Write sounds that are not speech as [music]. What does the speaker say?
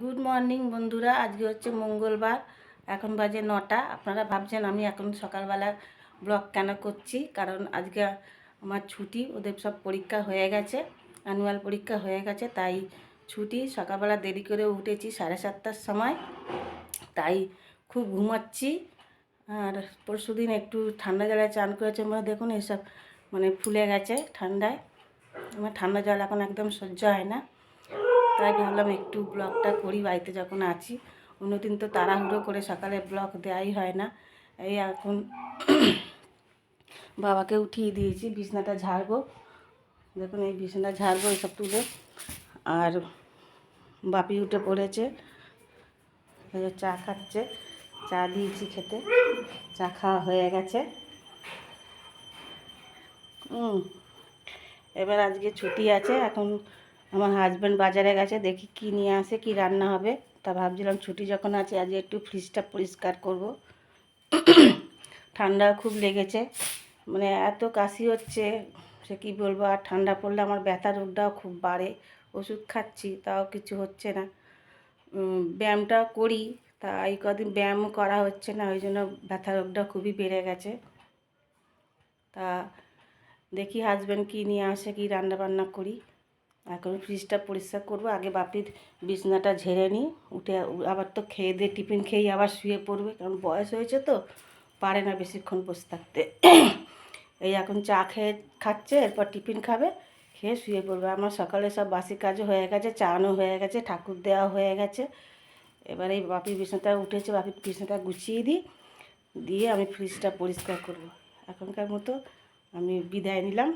Good morning বন্ধুরা। আজকে হচ্ছে মঙ্গলবার। এখন বাজে নটা। আপনারা ভাবছেন আমি এখন সকালবেলা ব্লগ কেন করছি? কারণ আজকে আমার ছুটি, ওদের সব পরীক্ষা হয়ে গেছে অ্যানুয়াল পরীক্ষা হয়ে গেছে, তাই ছুটি। সকালবেলা দেরি করে উঠেছি সাড়ে সাতটার সময়, তাই খুব ঘুমাচ্ছি। আর পরশু দিন একটু ঠান্ডা জলে চান করেছে মানে দেখুন এসব মানে ফুলে গেছে ঠান্ডায়। আমার ঠান্ডা জল এখন একদম সহ্য হয় না। তাই ভাবলাম একটু ব্লগটা করি, বাড়িতে যখন আছি। অন্যদিন তো তাড়াহুড়ো করে সকালে ব্লগ দেওয়াই হয় না। এই এখন [coughs] বাবাকে উঠিয়ে দিয়েছি, বিছনাটা ঝাড়বো। দেখুন এই বিছানা ঝাড়বো এসব তুলে। আর বাপি উঠে পড়েছে। চা খাচ্ছে। চা দিয়েছি খেতে। চা খাওয়া হয়ে গেছে। এবার আজকে ছুটি আছে। এখন আমার হাজব্যান্ড বাজারে গেছে, দেখি কি নিয়ে আসে, কি রান্না হবে। তা ভাবছিলাম ছুটি যখন আছে আজ একটু ফ্রিজটা পরিষ্কার করব। ঠান্ডা খুব লেগেছে। মানে এত কাশি হচ্ছে, সে কী বলব, আর ঠান্ডা পড়লে আমার ব্যথা রোগটাও খুব বাড়ে। ওষুধ খাচ্ছি, তাও কিছু হচ্ছে না। ব্যায়ামটা করি, তা এই কদিন ব্যায়ামও করা হচ্ছে না, ওই জন্য ব্যথা রোগটা খুবই বেড়ে গেছে। তা দেখি হাজব্যান্ড কী নিয়ে আসে, কি রান্না বান্না করি। এখন ফ্রিজটা পরিষ্কার করব। আগে বাপির বিছনাটা ঝেড়ে নিই, উঠে আবার তো খেয়ে দিয়ে টিফিন খেয়েই আবার শুয়ে পড়বে, কারণ বয়স হয়েছে তো, পারে না বেশিক্ষণ বসে থাকতে। এই এখন চা খেয়ে খাচ্ছে, এরপর টিফিন খাবে, খেয়ে শুয়ে পড়বে। আমার সকালে সব বাসি কাজও হয়ে গেছে, চানও হয়ে গেছে, ঠাকুর দেওয়া হয়ে গেছে। এবার এই বাপির বিছনাটা উঠেছে বাপির বিছনাটা গুছিয়ে দিই, দিয়ে আমি ফ্রিজটা পরিষ্কার করব। এখনকার মতো আমি বিদায় নিলাম।